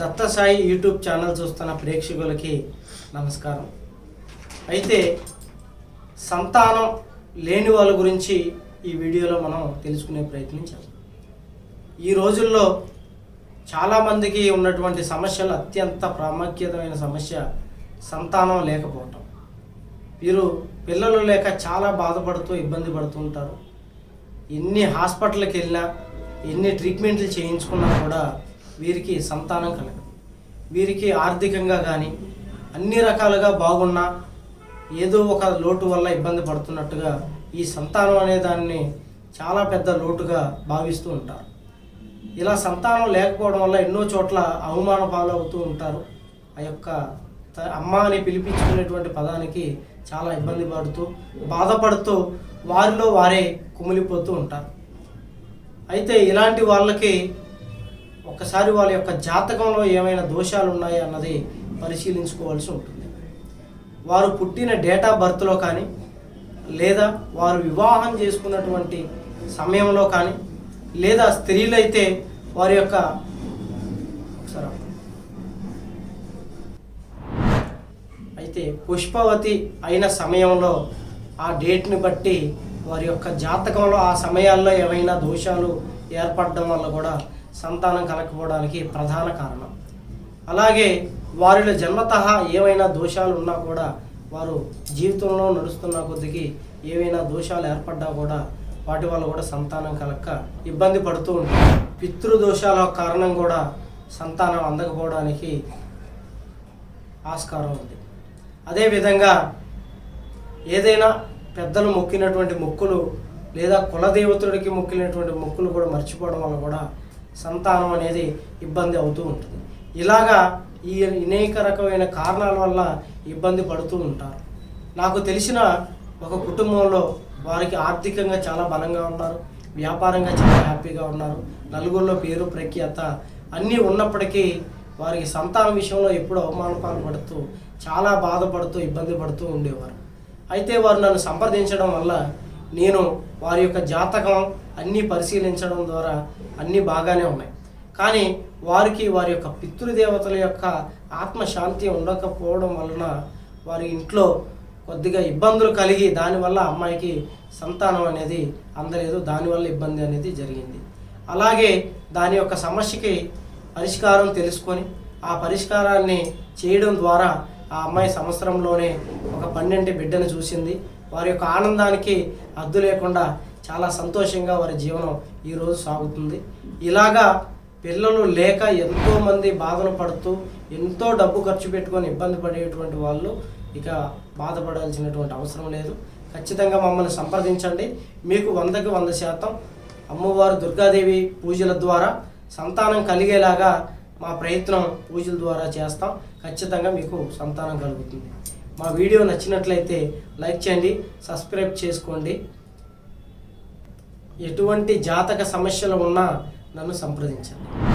Dattasai YouTube channel చూస్తున్న ప్రేక్షకులకి నమస్కారం. అయితే సంతానం లేని వాళ్ళ గురించి ఈ వీడియోలో మనం తెలుసుకునే ప్రయత్నం చేద్దాం. ఈ రోజుల్లో చాలామందికి ఉన్నటువంటి సమస్యలు అత్యంత ప్రాముఖ్యతమైన సమస్య సంతానం లేకపోవటం. వీరు పిల్లలు లేక చాలా బాధపడుతూ ఇబ్బంది పడుతుంటారు ఎన్ని హాస్పిటల్కి వెళ్ళినా ఎన్ని ట్రీట్మెంట్లు చేయించుకున్నా కూడా వీరికి సంతానం కలగదు. వీరికి ఆర్థికంగా కానీ అన్ని రకాలుగా బాగున్నా ఏదో ఒక లోటు వల్ల ఇబ్బంది పడుతున్నట్టుగా ఈ సంతానం అనే దాన్ని చాలా పెద్ద లోటుగా భావిస్తూ ఉంటారు. ఇలా సంతానం లేకపోవడం వల్ల ఎన్నో చోట్ల అవమాన పాలవుతూ ఉంటారు. ఆ యొక్క అమ్మ అని పిలిపించుకునేటువంటి పదానికి చాలా ఇబ్బంది పడుతూ బాధపడుతూ వారిలో వారే కుమిలిపోతూ ఉంటారు. అయితే ఇలాంటి వాళ్ళకి ఒకసారి వాళ్ళ యొక్క జాతకంలో ఏమైనా దోషాలు ఉన్నాయా అన్నది పరిశీలించుకోవాల్సి ఉంటుంది. వారు పుట్టిన డేట్ ఆఫ్ బర్త్లో కానీ లేదా వారు వివాహం చేసుకున్నటువంటి సమయంలో కానీ లేదా స్త్రీలైతే వారి యొక్క అయితే పుష్పవతి అయిన సమయంలో ఆ డేట్ని బట్టి వారి యొక్క జాతకంలో ఆ సమయాల్లో ఏమైనా దోషాలు ఏర్పడడం వల్ల కూడా సంతానం కలగకపోవడానికి ప్రధాన కారణం. అలాగే వారిలో జన్మత ఏవైనా దోషాలు ఉన్నా కూడా వారు జీవితంలో నడుస్తున్న కొద్దికి ఏవైనా దోషాలు ఏర్పడ్డా కూడా వాటి వల్ల కూడా సంతానం కలక్క ఇబ్బంది పడుతూ ఉంటారు. పితృదోషాల కారణం కూడా సంతానం అందకపోవడానికి ఆస్కారం ఉంది. అదేవిధంగా ఏదైనా పెద్దలు మొక్కినటువంటి మొక్కులు లేదా కులదేవతుడికి మొక్కినటువంటి మొక్కులు కూడా మర్చిపోవడం వల్ల కూడా సంతానం అనేది ఇబ్బంది అవుతూ ఉంటుంది. ఇలాగా ఈ అనేక రకమైన కారణాల వల్ల ఇబ్బంది పడుతూ ఉంటారు. నాకు తెలిసిన ఒక కుటుంబంలో వారికి ఆర్థికంగా చాలా బలంగా ఉన్నారు. వ్యాపారంగా చాలా హ్యాపీగా ఉన్నారు. నలుగురిలో పేరు ప్రఖ్యాత అన్నీ ఉన్నప్పటికీ వారికి సంతానం విషయంలో ఎప్పుడూ అవమానపాలు పడుతూ చాలా బాధపడుతూ ఇబ్బంది పడుతూ ఉండేవారు. అయితే వారు నన్ను సంప్రదించడం వల్ల నేను వారి యొక్క జాతకం అన్నీ పరిశీలించడం ద్వారా అన్నీ బాగానే ఉన్నాయి. కానీ వారికి వారి యొక్క పితృదేవతల యొక్క ఆత్మశాంతి ఉండకపోవడం వలన వారి ఇంట్లో కొద్దిగా ఇబ్బందులు కలిగి దానివల్ల అమ్మాయికి సంతానం అనేది అందలేదు దానివల్ల ఇబ్బంది అనేది జరిగింది. అలాగే దాని యొక్క సమస్యకి పరిష్కారం తెలుసుకొని ఆ పరిష్కారాన్ని చేయడం ద్వారా ఆ అమ్మాయి సంవత్సరంలోనే ఒక పన్నెండు బిడ్డను చూసింది. వారి యొక్క ఆనందానికి అద్దు లేకుండా చాలా సంతోషంగా వారి జీవనం ఈరోజు సాగుతుంది. ఇలాగా పిల్లలు లేక ఎంతోమంది బాధను బాధలు పడుతూ ఎంతో డబ్బు ఖర్చు పెట్టుకొని ఇబ్బంది పడేటువంటి వాళ్ళు ఇక బాధపడాల్సినటువంటి అవసరం లేదు. ఖచ్చితంగా మమ్మల్ని సంప్రదించండి. మీకు వందకి వంద శాతం అమ్మవారు దుర్గాదేవి పూజల ద్వారా సంతానం కలిగేలాగా మా ప్రయత్నం పూజల ద్వారా చేస్తాం. ఖచ్చితంగా మీకు సంతానం కలుగుతుంది. మా వీడియో నచ్చినట్లయితే లైక్ చేయండి సబ్స్క్రైబ్ చేసుకోండి. ఎటువంటి జాతక సమస్యలు ఉన్నా నన్ను సంప్రదించండి.